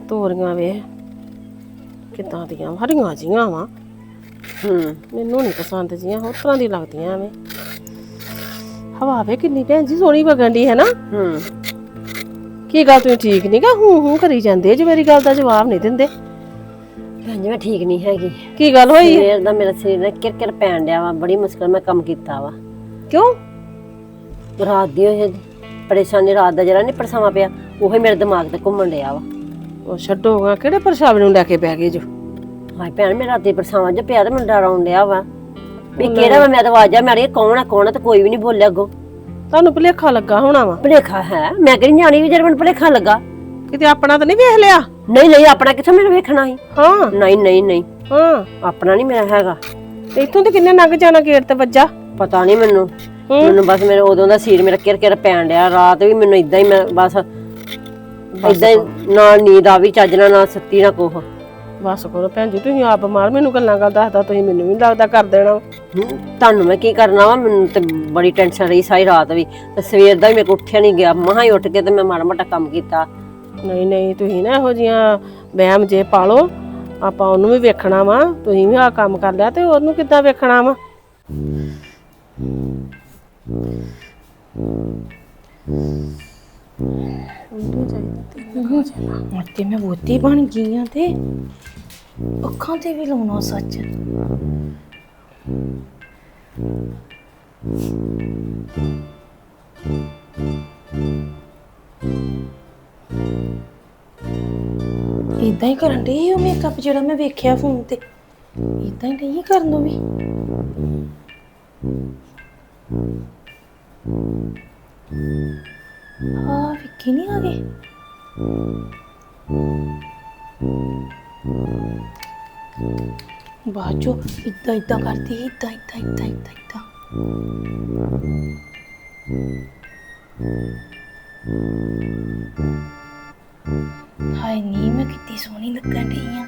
ਆ ਤੋਰੀਆਂ ਵੇ ਕਿੱਦਾਂ ਦੀਆਂ ਹਰੀਆਂ ਜੀਆਂ ਵਾ। ਹੂੰ। ਮੈਨੂੰ ਨਹੀਂ ਪਸੰਦ ਜੀਆਂ ਹੋਰ ਤਰ੍ਹਾਂ ਦੀ ਲੱਗਦੀਆਂ ਵੇ ਹਵਾ ਵੇ ਕਿੰਨੀ ਭੈਣ ਜੀ ਸੋਹਣੀ ਵਗਣ ਦੀ ਹੈ ਨਾ। ਹੂੰ। ਕੀ ਗੱਲ ਤੁਸੀਂ ਠੀਕ ਨਹੀਂ ਗਾ? ਹੂੰ ਹੂੰ ਕਰੀ ਜਾਂਦੇ ਜੇ ਮੇਰੀ ਗੱਲ ਦਾ ਜਵਾਬ ਨਹੀਂ ਦਿੰਦੇ। ਭੈਣ ਜੀ ਮੈਂ ਠੀਕ ਨਹੀਂ ਹੈਗੀ। ਕੀ ਗੱਲ ਹੋਈ? ਹੈ? ਸਵੇਰ ਦਾ ਮੇਰਾ ਸਰੀਰ ਨਾ ਕਿਰ ਕਿਰ ਪੈਣ ਡਿਆ ਵਾ ਬੜੀ ਮੁਸ਼ਕਲ ਮੈਂ ਕੰਮ ਕੀਤਾ ਵਾ। ਕਿਉਂ? ਰਾਤ ਦੀ ਉਹ ਪਰੇਸ਼ਾਨੀ ਰਾਤ ਦਾ ਜਿਹੜਾ ਨਹੀਂ ਪਰਸਾਵਾ ਪਿਆ ਉਹ ਹੀ ਮੇਰੇ ਦਿਮਾਗ ਤੇ ਘੁੰਮਣ ਡਿਆ ਵਾ। ਉਹ ਛੱਡੋਗਾ ਕਿਹੜੇ ਪਰਛਾਵੇਂ ਨੂੰ ਲੈ ਕੇ ਬਹਿ ਗਏ ਜੋ? ਹਾਏ ਭੈਣ ਮੇਰਾ ਰਾਤੀ ਪਰਸਾਵਾ ਜਿਹਾ ਪਿਆ ਤੇ ਮੈਨੂੰ ਡਰ ਆਉਣ ਡਿਆ ਵਾ। ਵੀ ਕਿਹੜਾ ਵਾ ਮੈਂ ਤਾਂ ਆਵਾਜ਼ਾਂ ਮਾਰੀਆਂ ਕੌਣ ਆ ਕੌਣ ਆ ਤੇ ਕੋਈ ਵੀ ਨਹੀਂ ਬੋਲਿਆ ਅੱਗੋਂ। ਤੁਹਾਨੂੰ ਭੁਲੇਖਾ ਲੱਗਾ ਹੋਣਾ ਵਾ? ਭੁਲੇਖਾ ਹੈ ਮੈਂ ਕਿਹੜੀ ਨਿਆਣੀ ਵੀ ਜਦ ਮੈਨੂੰ ਭੁਲੇਖਾ ਲੱਗਾ? ਕਿਤੇ ਆਪਣਾ ਤਾਂ ਨਹੀਂ ਵੇਖ ਲਿਆ? ਨਹੀਂ ਨਹੀਂ ਆਪਣਾ ਕਿੱਥੋਂ ਮੈਨੂੰ ਵੇਖਣਾ ਸੀ? ਹਾਂ। ਨਹੀਂ ਨਹੀਂ ਨਹੀਂ। ਹਾਂ। ਆਪਣਾ ਨਹੀਂ ਮੇਰਾ ਹੈਗਾ। ਤੇ ਇੱਥੋਂ ਤੇ ਕਿੰਨੇ ਲੰਘ ਜਾਣਾ ਗੇਟ ਤੇ ਵੱਜਾ? ਪਤਾ ਨਹੀਂ ਮੈਨੂੰ। ਮੈਨੂੰ ਬਸ ਮੇਰੇ ਉਦੋਂ ਦਾ ਸੀਰ ਮੇਰਾ ਕਿਰ ਕਿਰ ਪੈਣ ਡਿਆ ਰਾਤ ਵੀ ਮੈਨੂੰ ਇਦਾਂ ਹੀ ਮੈਂ ਬਸ ਇਦਾਂ ਹੀ ਨਾ ਨੀਂਦ ਆ ਵੀ ਚੱਜ ਨਾਲ ਨਾ ਸੁੱਤੀ ਨਾ ਕੋਹ ਬਸ ਕਰੋ ਭੈਣ ਜੀ ਤੁਸੀਂ ਆਪ ਬਿਮਾਰ ਮੈਨੂੰ ਗੱਲਾਂ ਕਰ ਦੱਸਦਾ ਤੁਸੀਂ ਮੈਨੂੰ ਵੀ ਲੱਗਦਾ ਕਰ ਦੇਣਾ। ਤੁਹਾਨੂੰ ਮੈਂ ਕੀ ਕਰਨਾ ਵਾ? ਮੈਨੂੰ ਤੇ ਬੜੀ ਟੈਨਸ਼ਨ ਰਹੀ ਸਾਰੀ ਰਾਤ ਵੀ। ਤੇ ਸਵੇਰ ਦਾ ਵੀ ਮੇਰੇ ਕੋਲ ਉੱਠਿਆ ਨਹੀਂ ਗਿਆ। ਮਹਾਂ ਹੀ ਉੱਠ ਕੇ ਤੇ ਮੈਂ ਮਾੜਾ ਮੋਟਾ ਕੰਮ ਕੀਤਾ। ਨਹੀਂ ਨਹੀਂ ਤੁਸੀਂ ਨਾ ਇਹੋ ਜੀਆਂ ਵਹਿਮ ਜੇ ਪਾਲੋ। ਆਪਾਂ ਉਹਨੂੰ ਵੀ ਵੇਖਣਾ ਵਾ। ਤੁਸੀਂ ਵੀ ਆ ਕੰਮ ਕਰ ਲਿਆ ਤੇ ਉਹਨੂੰ ਕਿੱਦਾਂ ਵੇਖਣਾ ਵਾ? ਹੁਣ ਤੇ ਮੈਂ ਬੋਤੀ ਬਣ ਗਈ ਆ ਤੇ ਅੱਖਾਂ ਤੇ ਵੀ ਲਾਉਣਾ ਸੱਚ। ਇਦਾਂ ਹੀ ਕਰਨ ਦੀ ਉਹ ਮੇਕਅਪ ਜਿਹੜਾ ਮੈਂ ਵੇਖਿਆ ਫੋਨ ਤੇ। ਇਦਾਂ ਹੀ ਨਹੀਂ ਕਰਨ ਨੂੰ ਵੀ। ਹਾਂ ਵਿੱਕੀ ਨਹੀਂ ਆ ਗਏ ਬਾਅਦ ਚੋਂ ਇਦਾਂ ਇਦਾਂ ਕਰਦੀ ਇਦਾਂ ਇਦਾਂ ਇਦਾਂ ਇਦਾਂ ਇਦਾਂ ਹਾਏ ਨੀ ਮੈਂ ਕਿੰਨੀ ਸੋਹਣੀ ਲੱਗਣ ਰਹੀ ਆ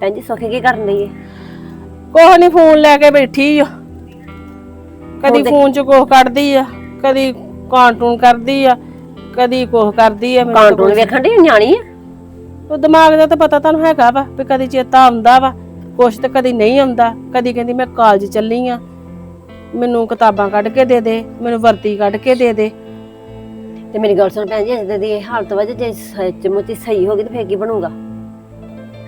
ਭੈਣ ਜੀ ਸੁੱਖ ਕੀ ਕਰਨ ਲਈ ਕੋਹ ਨਹੀਂ ਫੋਨ ਲੈ ਕੇ ਬੈਠੀ ਆ। ਕਦੀ ਫੋਨ ਚ ਕੋਹ ਕੱਢਦੀ ਆ ਕਦੀ ਕਾਰਟੂਨ ਕਰਦੀ ਆ ਕਦੀ ਕੋਹ ਕਰਦੀ ਆ ਮੈਨੂੰ ਤਾਂ ਕਾਰਟੂਨ ਵੇਖਣ ਦੀ ਨਿਆਣੀ ਆ? ਉਹ ਦਿਮਾਗ ਦਾ ਤਾਂ ਪਤਾ ਤੁਹਾਨੂੰ ਹੈਗਾ ਵਾ ਵੀ ਕਦੀ ਚੇਤਾ ਆਉਂਦਾ ਵਾ ਕੁਛ ਤੇ ਕਦੀ ਨਹੀਂ ਆਉਂਦਾ ਕਦੀ ਕਹਿੰਦੀ ਮੈਂ ਕਾਲਜ ਚੱਲੀ ਆ ਮੈਨੂੰ ਕਿਤਾਬਾਂ ਕੱਢ ਕੇ ਦੇ ਦੇ ਮੈਨੂੰ ਵਰਤੀ ਕੱਢ ਕੇ ਦੇ ਦੇ। ਤੇ ਮੇਰੀ ਗੱਲ ਸੁਣ ਭੈਣ ਜੀ ਅੱਜ ਦੀ ਇਹ ਹਾਲਤ ਵਜੇ ਜੇ ਸੱਚਮੁੱਚ ਹੀ ਸਹੀ ਹੋ ਗਈ ਤੇ ਫੇਰ ਕੀ ਬਣੂਗਾ?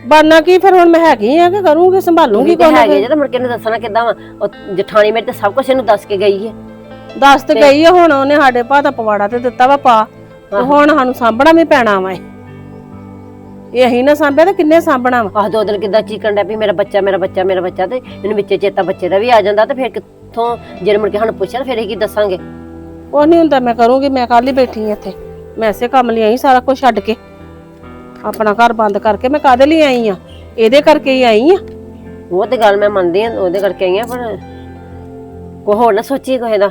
ਬਾਨਾ ਕੀ ਫਿਰ ਹੁਣ ਮੈਂ ਹੈਗੀ ਆ ਕਿ ਕਰੂੰਗੀ ਸੰਭਾਲੂੰਗੀ ਤੇ ਹੈਗੇ ਜਦੋਂ ਮੁੜ ਕੇ ਇਹਨੂੰ ਦੱਸਣਾ ਕਿੱਦਾਂ ਵਾ ਉਹ ਜਠਾਣੀ ਮੇਰੇ ਤੇ ਸਭ ਕੁਝ ਇਹਨੂੰ ਦੱਸ ਕੇ ਗਈ ਹੈ ਦੱਸ ਤੇ ਗਈ ਆ ਹੁਣ ਉਹਨੇ ਸਾਡੇ ਭਾ ਦਾ ਪਵਾੜਾ ਤੇ ਦਿੱਤਾ ਵਾ ਪਾ। ਤੇ ਹੁਣ ਸਾਨੂੰ ਸਾਂਭਣਾ ਵੀ ਪੈਣਾ ਵਾ ਇਹ। ਅਸੀਂ ਨਾ ਸਾਂਭਿਆ ਤੇ ਕਿੰਨੇ ਸਾਂਭਣਾ ਵਾ? ਆਹ ਦੋ ਦਿਨ ਕਿੱਦਾਂ ਚੀਕਣ ਡਿਆ ਵੀ ਮੇਰਾ ਬੱਚਾ ਮੇਰਾ ਬੱਚਾ ਮੇਰਾ ਬੱਚਾ ਤੇ ਇਹਨੂੰ ਵਿੱਚੇ ਚੇਤਾ ਬੱਚੇ ਦਾ ਵੀ ਆ ਜਾਂਦਾ ਤੇ ਫਿਰ ਕਿੱਥੋਂ ਜੇ ਮੁੜ ਕੇ ਸਾਨੂੰ ਪੁੱਛਿਆ ਫਿਰ ਇਹ ਕੀ ਦੱਸਾਂਗੇ? ਉਹ ਨਹੀਂ ਹੁੰਦਾ ਮੈਂ ਕਰੂੰਗੀ ਮੈਂ ਕੱਲ ਹੀ ਬੈਠੀ ਆ ਇੱਥੇ। ਮੈਂ ਇਸੇ ਕੰਮ ਲਈ ਆਈ ਸਾਰਾ ਕੁਝ ਛੱਡ ਕੇ। ਆਪਣਾ ਘਰ ਬੰਦ ਕਰਕੇ ਮੈਂ ਕਾਦੇ ਲਈ ਆਈ ਆ? ਇਹਦੇ ਕਰਕੇ ਹੀ ਆਈ ਆ? ਉਹ ਤੇ ਗੱਲ ਮੈਂ ਮੰਨਦੀ ਹਾਂ ਉਹਦੇ ਕਰਕੇ ਆਈ ਆ ਪਰ ਕੋ ਹੋਰ ਨਾ ਸੋਚੀ ਕੋਈ ਦਾ।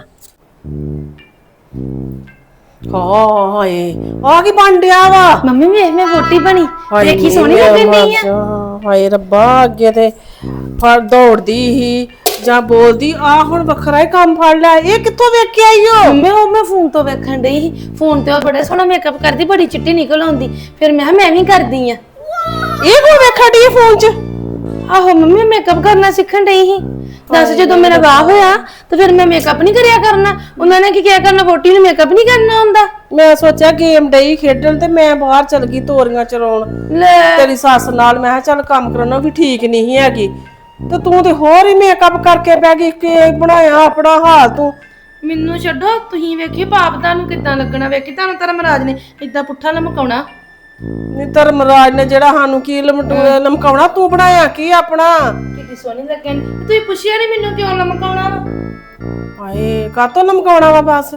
ਹਾਏ ਆ ਕੀ ਬਣ ਡਿਆ ਵਾ? ਮੰਮੀ ਵੇਖ ਮੈਂ ਵੋਟੀ ਬਣੀ। ਦੇਖੀ ਸੋਹਣੀ ਲੱਗਣ ਡਈ ਆ। ਹਾਏ ਰੱਬਾ ਅੱਗੇ ਤੇ ਫੜ ਦੌੜਦੀ ਹੀ ਜਾਂ ਬੋਲਦੀ ਆ ਹੁਣ ਵੱਖਰਾ ਹੀ ਕੰਮ ਫੜ ਲਿਆ ਇਹ ਕਿੱਥੋਂ ਵੇਖ ਕੇ ਆਈ ਓ ਮੰਮੀ ਉਹ ਮੈਂ ਫੋਨ ਤੋਂ ਵੇਖਣ ਡਈ ਸੀ। ਫੋਨ ਤੇ ਉਹ ਬੜਾ ਸੋਹਣਾ ਮੇਕਅਪ ਕਰਦੀ ਬੜੀ ਚਿੱਟੀ ਨਿਕਲ ਆਉਂਦੀ। ਫਿਰ ਮੈਂ ਕਿਹਾ ਮੈਂ ਵੀ ਕਰਦੀ ਆ। ਇਹ ਕੋ ਵੇਖਣ ਦੀ ਫੋਨ 'ਚ? ਆਹੋ ਮੰਮੀ ਮੇਕਅਪ ਕਰਨਾ ਸਿੱਖਣ ਡਈ ਸੀ। ਦੱਸ ਜਦੋਂ ਮੇਰਾ ਵਿਆਹ ਹੋਇਆ ਤਾਂ ਫਿਰ ਮੈਂ ਮੇਕਅਪ ਨਹੀਂ ਕਰਿਆ ਕਰਨਾ। ਉਹਨਾਂ ਨੇ ਕੀ ਕਿਹਾ ਕਰਨਾ ਵੋਟੀ ਨੂੰ ਮੇਕਅਪ ਨਹੀਂ ਕਰਨਾ ਹੁੰਦਾ? ਮੈਂ ਸੋਚਿਆ ਗੇਮ ਡਈ ਖੇਡਣ ਤੇ ਮੈਂ ਬਾਹਰ ਚਲ ਗਈ ਤੋਰੀਆਂ ਚਰਾਉਣ। ਲੈ। ਤੇਰੀ ਸੱਸ ਨਾਲ ਮੈਂ ਕਿਹਾ ਚੱਲ ਕੰਮ ਕਰਾਉਣਾ ਵੀ ਠੀਕ ਨਹੀਂ ਹੈਗੀ। ਤੇ ਤੂੰ ਤੇ ਹੋਰ ਹੀ ਮੇਕਅਪ ਕਰਕੇ ਬਹਿ ਗਈ ਕਿ ਬਣਾਇਆ ਆਪਣਾ ਹਾਲ ਤੂੰ। ਮੈਨੂੰ ਛੱਡੋ ਤੁਸੀਂ ਵੇਖੀ ਪਾਪ ਤੁਹਾਨੂੰ ਕਿੱਦਾਂ ਲੱਗਣਾ ਵੇਖੀ ਤੁਹਾਨੂੰ ਧਰਮਰਾਜ ਨੇ ਇਦਾਂ ਪੁੱਠਾ ਲਮਕਾਉਣਾ। ਨੀ ਧਰਮਰਾਜ ਨੇ ਜਿਹੜਾ ਸਾਨੂੰ ਕੀ ਲਮਟੂ ਲਮਕਾਉਣਾ ਤੂੰ ਬਣਾਇਆ ਕੀ ਆਪਣਾ? ਕਿੰਨੀ ਸੋਹਣੀ ਲੱਗਣ। ਤੁਸੀਂ ਪੁੱਛਿਆ ਨਹੀਂ ਮੈਨੂੰ ਕਿਉਂ ਲਮਕਾਉਣਾ ਵਾ? ਹਾਏ ਕਾਤੋਂ ਲਮਕਾਉਣਾ ਵਾ ਬਸ?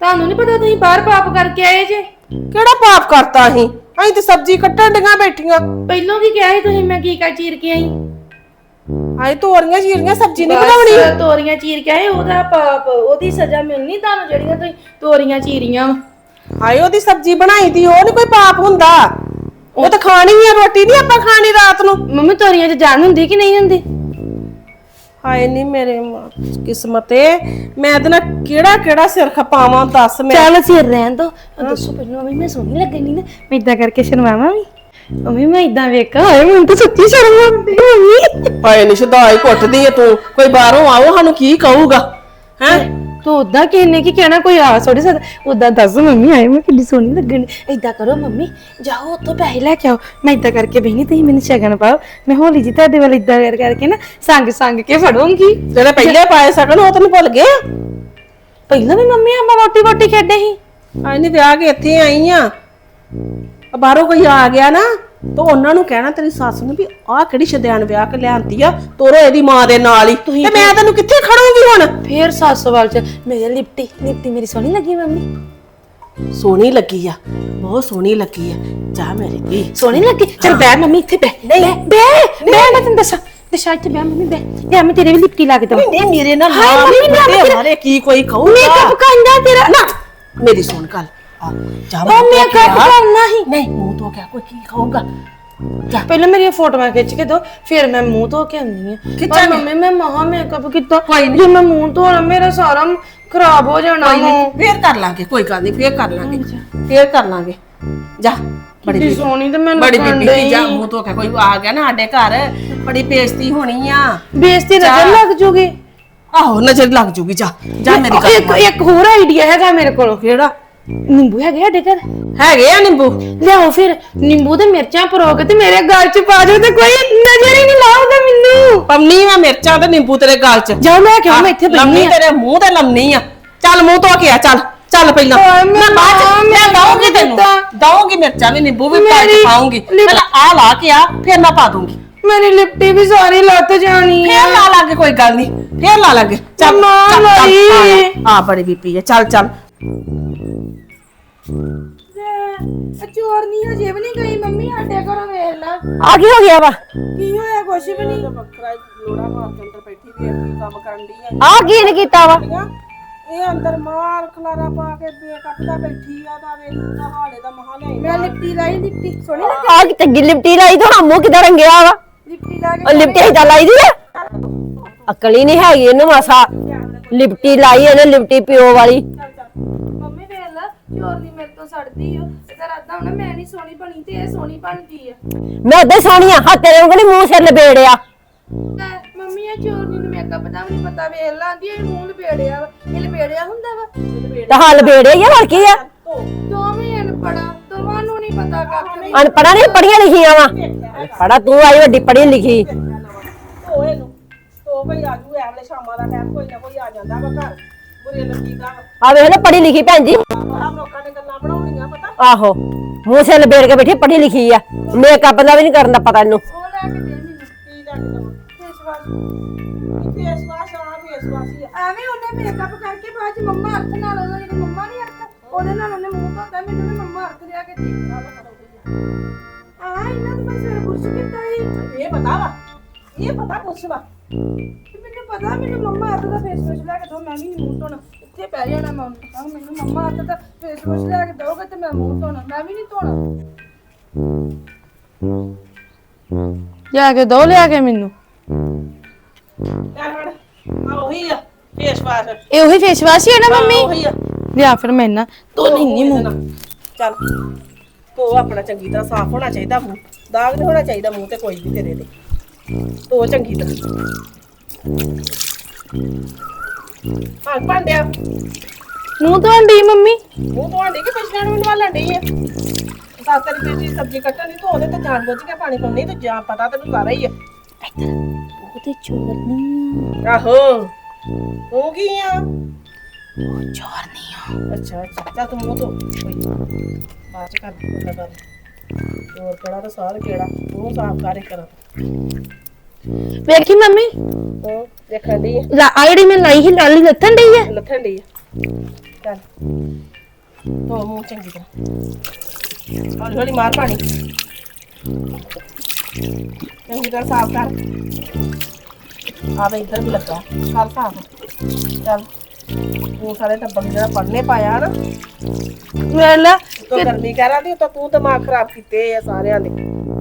ਤੁਹਾਨੂੰ ਨਹੀਂ ਪਤਾ ਤੁਸੀਂ ਬਾਹਰ ਪਾਪ ਕਰਕੇ ਆਏ ਜੇ? ਕਿਹੜਾ ਪਾਪ ਕਰਤਾ ਅਸੀਂ? ਅਸੀਂ ਤੇ ਸਬਜ਼ੀ ਕੱਟਣ ਡੀਆਂ ਬੈਠੀਆਂ। ਪਹਿਲਾਂ ਕੀ ਕਿਹਾ ਸੀ ਤੁਸੀਂ ਮੈਂ ਕੀ ਕਾ ਚੀਰ ਕੇ ਆਈ। ਹਾਏ ਤੋਰੀਆਂ ਚੀਰੀਆਂ ਸਬਜ਼ੀ ਨਹੀਂ ਬਣਾਉਣੀ। ਬਸ ਤੋਰੀਆਂ ਚੀਰ ਕੇ ਆਏ ਉਹਦਾ ਪਾਪ ਉਹਦੀ ਸਜ਼ਾ ਮਿਲਣੀ ਤੁਹਾਨੂੰ ਜਿਹੜੀਆਂ ਤੁਸੀਂ ਤੋਰੀਆਂ ਚੀਰੀਆਂ। ਵਾ। ਹਾਏ ਉਹਦੀ ਸਬਜ਼ੀ ਬਣਾਈ ਦੀ ਉਹ ਨਹੀਂ ਕੋਈ ਪਾਪ ਹੁੰਦਾ। ਉਹ ਤਾਂ ਖਾਣੀ ਹੀ ਆ ਰੋਟੀ ਨਹੀਂ ਆਪਾਂ ਖਾਣੀ ਰਾਤ ਨੂੰ। ਮੰਮੀ ਤੋਰੀਆਂ 'ਚ ਜਾਨ ਹੁੰਦੀ ਕਿ ਨਹੀਂ ਹੁੰਦੀ? ਹਾਏ ਨਹੀਂ ਮੇਰੇ ਮਾਂ ਕਿਸਮਤੇ ਮੈਂ ਤੇ ਨਾ ਕਿਹੜਾ ਕਿਹੜਾ ਸਿਰ ਖਪਾਵਾਂ ਦੱਸ ਮੈਂ। ਚੱਲ ਸਿਰ ਰਹਿਣ ਦੋ। ਦੱਸੋ ਪਹਿਲਾਂ ਮੰਮੀ ਮੈਂ ਸੋਹਣੀ ਲੱਗਣੀ ਨਾ ਮੈਂ ਇਦਾਂ ਕਰਕੇ ਸ਼ਰਮਾਵਾਂ ਵੀ ਮੰਮੀ ਮੈਂ ਇਦਾਂ ਵੇਖਾਂ ਹਾਏ ਮੈਨੂੰ ਤਾਂ ਸੱਚੀ ਸ਼ਰਮ ਆਉਂਦੀ ਮੰਮੀ। ਹਾਏ ਨੀ ਸ਼ਦਾਈ ਕੁੱਟਦੀ ਐ ਤੂੰ। ਕੋਈ ਬਾਹਰੋਂ ਆਓ ਸਾਨੂੰ ਕੀ ਕਹੂਗਾ? ਹੈ? ਤੂੰ ਉਦਾਂ ਕਿਹਨੇ ਕੀ ਕਹਿਣਾ ਕੋਈ ਆ ਥੋੜੀ ਸਕਦਾ ਉਦਾਂ ਦੱਸ ਮੰਮੀ ਆਏ ਮੈਂ ਕਿੰਨੀ ਸੋਹਣੀ ਲੱਗਣੀ। ਇਦਾਂ ਕਰੋ ਮੰਮੀ ਜਾਓ ਉੱਥੋਂ ਪੈਸੇ ਲੈ ਕੇ ਆਓ। ਮੈਂ ਇਦਾਂ ਕਰਕੇ ਬਹਿਨੀ ਤੁਸੀਂ ਮੈਨੂੰ ਸ਼ਗਨ ਪਾਓ। ਮੈਂ ਹੋਲੀ ਜੀ ਤੁਹਾਡੇ ਵੱਲ ਇਦਾਂ ਕਰ ਕਰਕੇ ਨਾ ਸੰਗ ਸੰਗ ਕੇ ਫੜੂੰਗੀ। ਜਿਹੜੇ ਪਹਿਲੇ ਪਾਏ ਸਕਣ ਉਹ ਤੈਨੂੰ ਭੁੱਲ ਗਏ ਪਹਿਲਾਂ ਵੀ ਮੰਮੀ ਆਪਾਂ ਵੋਟੀ ਵੋਟੀ ਖੇਡੇ ਸੀ। ਆਈ ਨਹੀਂ ਵਿਆਹ ਕੇ ਇੱਥੇ ਆਈ ਆ। ਬਾਹਰੋਂ ਕੋਈ ਆ ਗਿਆ ਨਾ ਤਾਂ ਉਹਨਾਂ ਨੂੰ ਕਹਿਣਾ ਤੇਰੀ ਸੱਸ ਨੂੰ ਵੀ ਆਹ ਕਿਹੜੀ ਸ਼ਦਿਆਨ ਵਿਆਹ ਕੇ ਲਿਆਂਦੀ ਆ ਤੋਰੋ ਇਹਦੀ ਮਾਂ ਦੇ ਨਾਲ ਹੀ। ਤੇ ਮੈਂ ਤੈਨੂੰ ਕਿੱਥੇ ਖੜੂੰਗੀ ਹੁਣ? ਫੇਰ ਸੱਸ ਵੱਲ ਚ ਮੇਰੇ ਲਿਪਟੀ ਲਿਪਟੀ ਮੇਰੀ ਸੋਹਣੀ ਲੱਗੀ ਮੰਮੀ? ਸੋਹਣੀ ਲੱਗੀ ਆ ਬਹੁਤ ਸੋਹਣੀ ਲੱਗੀ ਆ ਜਾ ਮੇਰੀ ਧੀ ਸੋਹਣੀ ਲੱਗੀ? ਚਲ ਬੈ ਮੰਮੀ ਇੱਥੇ ਬੈ ਬੈ ਬੈ ਮੈਂ ਤੈਨੂੰ ਦੱਸਾਂ। ਦਸ਼ਾ ਇੱਥੇ ਬੈ ਮੰਮੀ ਬੈ ਲਿਆ ਮੈਂ ਤੇਰੇ ਵੀ ਲਿਪਟੀ ਲਾ ਕੇ ਦਵਾਂ ਨਹੀਂ ਮੇਰੇ ਨਾਲ ਹਾਏ ਮੰਮੀ, ਮੇਰਾ- ਕੀ ਕੋਈ ਕਹੂਗਾ? ਮੇਕਅਪ ਕਰਨਾ ਤੇਰਾ। ਨਾ ਮੇਰੀ ਸੁਣ ਗੱਲ। ਜਾ ਧੋ ਆ। ਕਰਨਾ ਹੀ। ਨਹੀਂ ਮੂੰਹ ਕੋਈ ਕੀ ਪਹਿਲਾਂ ਮੇਰੀਆਂ ਫੋਟੋਆਂ ਖਿੱਚ ਕੇ ਦੋ ਫਿਰ ਮੈਂ ਮੂੰਹ ਧੋ ਕੇ ਆਉਂਦੀ ਆ ਖਿੱਚਾਂਗੇ। ਮੰਮੀ ਮੈਂ ਮਹਾ ਮੇਕਅਪ ਕੀਤਾ। ਜੇ ਮੈਂ ਮੂੰਹ ਧੋਣਾ ਮੇਰਾ ਸਾਰਾ ਖਰਾਬ ਹੋ ਜਾਣਾ ਮੂੰਹ ਫੇਰ ਕਰ ਲਾਂਗੇ ਕੋਈ ਗੱਲ ਨਹੀਂ ਫੇਰ ਕਰ ਲਾਂਗੇ ਫੇਰ ਕਰ ਲਾਂਗੇ। ਜਾ ਬੜੀ ਸੋਹਣੀ ਤੇ ਮੈਨੂੰ ਬੜੀ ਬੀਬੀ। ਜਾ ਮੂੰਹ ਧੋ ਕੇ ਕੋਈ ਆ ਗਿਆ ਨਾ ਸਾਡੇ ਘਰ ਬੜੀ ਬੇਇੱਜ਼ਤੀ ਹੋਣੀ ਆ। ਬੇਇੱਜ਼ਤੀ ਨਜ਼ਰ ਲੱਗ ਜੂਗੀ। ਆਹੋ ਨਜ਼ਰ ਲੱਗ ਜੂਗੀ ਜਾ ਜਾ ਮੇਰੀ ਗੱਲ ਇੱਕ ਇੱਕ ਹੋਰ ਆਈਡੀਆ ਹੈਗਾ ਮੇਰੇ ਕੋਲ ਕਿਹੜਾ? ਨਿੰਬੂ ਹੈਗੇ ਸਾਡੇ ਘਰ? ਹੈਗੇ ਆ ਨਿੰਬੂ। ਲਿਆਓ ਫਿਰ। ਨਿੰਬੂ ਤੇ ਮਿਰਚਾਂ ਪਰੋ ਕੇ ਤੇ ਮੇਰੇ ਗਲ ਚ ਪਾ ਦਿਓ ਤੇ ਕੋਈ ਨਜ਼ਰ ਹੀ ਨਹੀਂ ਲਾਊਗਾ ਮੈਨੂੰ। ਪੰਨੀ ਆ ਮਿਰਚਾਂ ਤੇ ਨਿੰਬੂ ਤੇਰੇ ਗਾਲ 'ਚ। ਜਾਓ ਲੈ ਕੇ ਆਓ ਮੈਂ ਇੱਥੇ ਲੰਮੀ ਬੰਨੀ ਆ। ਤੇਰੇ ਮੂੰਹ ਤੇ ਲੰਮੀ ਆ। ਚੱਲ ਮੂੰਹ ਧੋ ਕੇ ਆ ਚੱਲ। ਚੱਲ ਪਹਿਲਾਂ। ਹਾਏ, ਮੈਂ ਮੈਂ ਬਾਅਦ ਚ ਮਾਂ, ਮੈਂ ਮੈਂ ਦਊਂਗੀ ਤੈਨੂੰ। ਦਿੱਤਾ। ਦਊਂਗੀ ਮਿਰਚਾਂ ਵੀ ਨਿੰਬੂ ਵੀ ਪਾ ਕੇ ਮੇਰੀ ਪਾਉਂਗੀ ਲਿਪ- ਪਹਿਲਾਂ ਆ ਲਾ ਕੇ ਆ ਫਿਰ ਮੈਂ ਪਾ ਦੂੰਗੀ ਮੇਰੀ ਲਿਪਟੀ ਵੀ ਸਾਰੀ ਲੱਤ ਜਾਣੀ ਹੈ ਫੇਰ ਲਾ ਲਾਂਗੇ ਕੋਈ ਗੱਲ ਨਹੀਂ। ਫੇਰ ਲਾ ਲਾਂਗੇ। ਚੱਲ ਮਾਂ ਚੱਲ, ਚੱਲ। ਆ, ਆ ਬੜੀ ਬੀਪੀ ਹੈ ਚੱਲ ਚੱਲ। ਚੋਰ ਨਹੀਂ ਹਜੇ ਵੀ ਨਹੀਂ ਗਈ ਮੰਮੀ ਸਾਡੇ ਘਰੋਂ ਵੇਖ ਲੈ। ਆ ਕੀ ਹੋ ਗਿਆ ਵਾ? ਕੀ ਹੋਇਆ ਕੁਛ ਵੀ ਨਹੀਂ। ਬੱਕਰਾ ਲੋੜਾ ਮਾਰ ਕੇ ਅੰਦਰ ਬੈਠੀ ਵੀ ਕੀ ਕੰਮ ਕਰਨ ਦੀ ਹੈ ਆ ਕੀ ਨੇ ਕੀਤਾ ਵਾ? ਇਹ ਅੰਦਰ ਮਾਰ ਖਲਾਰਾ ਪਾ ਕੇ ਬੇਕੱਪ ਦਾ ਬੈਠੀ ਆ ਤਾਂ ਵੇਖ ਦਾ ਹਾਲੇ ਦਾ ਮਹਾ ਲੈ ਮੈਂ ਲਿਪਟੀ ਲਾਈ ਲਿਪਟੀ ਸੋਹਣੀ ਆ ਕਿ ਚੰਗੀ ਲਿਪਟੀ ਲਾਈ ਤਾਂ ਹਮੋ ਕਿਦਾਂ ਰੰਗਿਆ ਵਾ? ਲਿਪਟੀ ਲਾ ਉਹ ਲਿਪਟੀ ਇਦਾਂ ਲਾਈ ਦੀ ਆ। ਅਕਲ ਹੀ ਨਹੀਂ ਹੈਗੀ ਇਹਨੂੰ ਮਾਸਾ। ਲਿਪਟੀ ਲਾਈ ਇਹਨੇ ਲਿਪਟੀ ਪਿਓ ਵਾਲੀ। ਮੰਮੀ ਵੇਖ ਲੈ ਚੋਰ ਨਹੀਂ ਮੇਰੇ ਤੋਂ ਸੜਦੀ ਓ ਹੁਣ ਮੈਂ ਨਹੀਂ ਸੋਹਣੀ ਬਣੀ ਤੇ ਇਹ ਸੋਹਣੀ ਬਣ ਗਈ ਆ। ਮੈਂ ਉਦਾਂ ਸੋਹਣੀਆਂ ਹਾਂ ਤੇਰੇ ਉਂਗਲੀ ਮੂੰਹ ਸਿਰ ਲਬੇੜਿਆ। ਲੈ, ਮੰਮੀ ਇਹ ਚੋਰਨੀ ਨੂੰ ਮੇਕਅਪ ਦਾ ਵੀ ਨਹੀਂ ਪਤਾ ਵੇਖ ਲਾਂਦੀ ਇਹ ਮੂੰਹ ਲਪੇੜਿਆ ਵਾ। ਇਹ ਲਪੇੜਿਆ ਹੁੰਦਾ ਵਾ? ਤਾਂ ਹਾਂ ਲਬੇੜਿਆ ਹੀ ਆ ਹੋਰ ਕੀ ਆ? ਦੋਵੇਂ ਅਨਪੜਾ ਦੋਵਾਂ ਨੂੰ ਨਹੀਂ ਪਤਾ ਕੱਖ ਵੀ। ਅਨਪੜਾ ਨਹੀਂ ਪੜੀਆਂ ਲਿਖੀਆਂ ਵਾ। ਪੜਾ ਤੂੰ ਆਈ ਵੱਡੀ ਪੜੀ ਲਿਖੀ। ਧੋ ਇਹਨੂੰ ਧੋ ਕੋਈ ਆਜੂ ਐ ਵੇਲੇ ਸ਼ਾਮਾਂ ਦਾ ਟਾਈਮ ਕੋਈ ਨਾ ਕੋਈ ਆ ਜਾਂਦਾ ਵਾ ਘਰ। ਬੁਰੇ ਲੱਗੀ ਦਾ ਵਾ। ਆ ਵੇਖ ਲੈ ਪੜੀ ਲਿਖੀ ਭੈਣ ਜੀ। ਬੜਾ ਲੋਕਾਂ ਨੇ ਗੱਲਾਂ ਬਣਾਉਣੀਆਂ ਪਤਾ? ਆਹੋ। ਮੂੰਹ ਲਬੇੜ ਕੇ ਬੈਠੀ ਪੜੀ ਲਿਖੀ ਆ। ਮੇਕਅਪ ਦਾ ਵੀ ਨਹੀਂ ਕਰਨ ਦਾ ਪਤਾ ਇਹਨੂੰ। ਉਹ ਲੈ ਕੇ ਦੇ ਮੈਨੂੰ ਕੀ ਲੱਗ ਫੇਸ ਵਾਸ਼। ਫੇਸ ਵਾਸ਼ ਆ ਫੇਸ ਵਾਸ਼ ਹੀ ਆ। ਐਵੇਂ ਉਹਨੇ ਮੇਕਅਪ ਕਰਕੇ ਬਾਅਦ ਚ ਮੰਮਾ ਹੱਥ ਨਾਲ, ਉਹਦਾ ਜਿਹੜਾ ਮੰਮਾ ਨਹੀਂ ਹੱਥ, ਉਹਦੇ ਨਾਲ ਉਹਨੇ ਮੂੰਹ ਧੋਤਾ, ਮੈਨੂੰ ਵੀ ਮੰਮਾ ਹੱਥ ਲਿਆ ਕੇ ਦੇ ਨਾਲ ਆ ਇਹਨਾਂ ਦੇ ਬਸ ਬੁਰਸ਼ ਕਿੱਦਾਂ ਹੀ ਇਹ ਪਤਾ ਵਾ। ਇਹ ਪਤਾ ਕੁਛ ਵਾ। ਤੇ ਮੈਨੂੰ ਪਤਾ, ਮੈਨੂੰ ਮੰਮਾ ਹੱਥ ਦਾ ਫੇਸ ਵਾਸ਼ ਲੈ ਕੇ ਦੋ, ਮੈਂ ਵੀ ਨੀ ਮੂੰਹ ਧੋਣਾ। ਇੱਥੇ ਪੈ ਜਾਣਾ ਮੈਂ ਉਹਨੂੰ ਕਹਾਂ ਮੈਨੂੰ ਮੰਮਾ ਹੱਥ ਦਾ ਫੇਸ ਵਾਸ਼ ਲੈ ਕੇ ਦੋਗੇ ਤੇ ਮੈਂ ਮੂੰਹ ਧੋਣਾ ਮੈਂ ਵੀ ਨਹੀਂ ਧੋਣਾ। ਜਾ ਕੇ ਦੋ ਲਿਆ ਕੇ ਮੈਨੂੰ। ਲੈ ਫੜ ਆ ਉਹੀ ਆ ਫੇਸ ਵਾਸ਼ ਇਹ ਉਹੀ ਫੇਸ ਵਾਸ਼ ਹੀ ਹੈ ਨਾ ਮੰਮੀ? ਉਹੀ ਆ। ਲਿਆ ਫਿਰ ਮੈਂ ਨਾ ਧੋ ਲੈਣੀ ਮੂੰਹ। ਚੱਲ ਧੋ ਆਪਣਾ ਚੰਗੀ ਤਰ੍ਹਾਂ ਸਾਫ਼ ਹੋਣਾ ਚਾਹੀਦਾ ਮੂੰਹ। ਦਾਗ ਨਹੀਂ ਹੋਣਾ ਚਾਹੀਦਾ ਮੂੰਹ ਤੇ ਕੋਈ ਵੀ ਤੇਰੇ ਤੇ। ਧੋ ਚੰਗੀ ਤਰ੍ਹਾਂ। ਹਾਂ ਭਾਂਡਿਆ। ਮੂੰਹ ਧੋਣ ਦੀ ਮੰਮੀ? ਮੂੰਹ ਧੋਣ ਦੀ ਕਿ ਪਿਛਲੇ ਨੂੰ ਨਵਾਲਣ ਡਈ ਆ? ਸਾਸ ਤੇਰੀ ਬੇਟੀ ਸਬਜ਼ੀ ਕੱਟਣ ਨਹੀਂ ਧੋਦੇ ਤੇ ਜਾਣ ਬੁੱਝ ਕੇ ਪਾਣੀ ਪਾਉਂਦੀ ਤੇ ਜਾਂ ਪਤਾ ਤੈਨੂੰ ਸਾਰਾ ਹੀ ਆ। ਉਹ ਤੇ ਚੋਰ ਨਹੀਂ ਆਹੋ ਉਹ ਕੀ ਆ। ਚੋਰ ਨਹੀਂ ਅੱਛਾ ਅੱਛਾ ਚੱਲ ਤੂੰ ਮੂੰਹ ਧੋ। ਕੋਈ ਨੀ। ਬਾਅਦ ਚ ਕਰ ਦੂੰਗਾ ਗੱਲ। ਹੋਰ ਕਿਹੜਾ ਤਾਂ ਸਾਰ ਕਿਹੜਾ ਮੂੰਹ ਸਾਫ਼ ਕਰੇ ਕਰਾਂ ਵੇਖੀ ਮੰਮੀ? ਉਹ ਦੇਖਣ ਦੀ ਲਾ ਆ ਜਿਹੜੀ ਮੈਂ ਲਾਈ ਸੀ ਲਾਲੀ ਲੱਥਣ ਡਈ ਹੈ ਲੱਥਣ ਦੀ ਚੱਲ। ਧੋ ਮੂੰਹ ਚੰਗੀ ਤਰ੍ਹਾਂ। ਹੌਲੀ ਹੌਲੀ ਮਾਰ ਪਾਣੀ। ਚੰਗੀ ਤਰ੍ਹਾਂ ਸਾਫ਼ ਕਰ। ਆਵੇ ਇੱਧਰ ਵੀ ਲੱਗਾ। ਕਰ ਸਾਫ਼। ਚੱਲ। ਉਹ ਸਾਰੇ ਟੱਬਰ ਨੂੰ ਜਿਹੜਾ ਪੜਨੇ ਪਾਇਆ ਨਾ। ਵੇਖ ਲੈ ਤੋ ਗਰਮੀ ਕਹਿ ਰਹੀ ਤਾਂ ਤੂੰ ਦਿਮਾਗ ਖਰਾਬ ਕੀਤੇ ਆ ਸਾਰਿਆਂ ਦੇ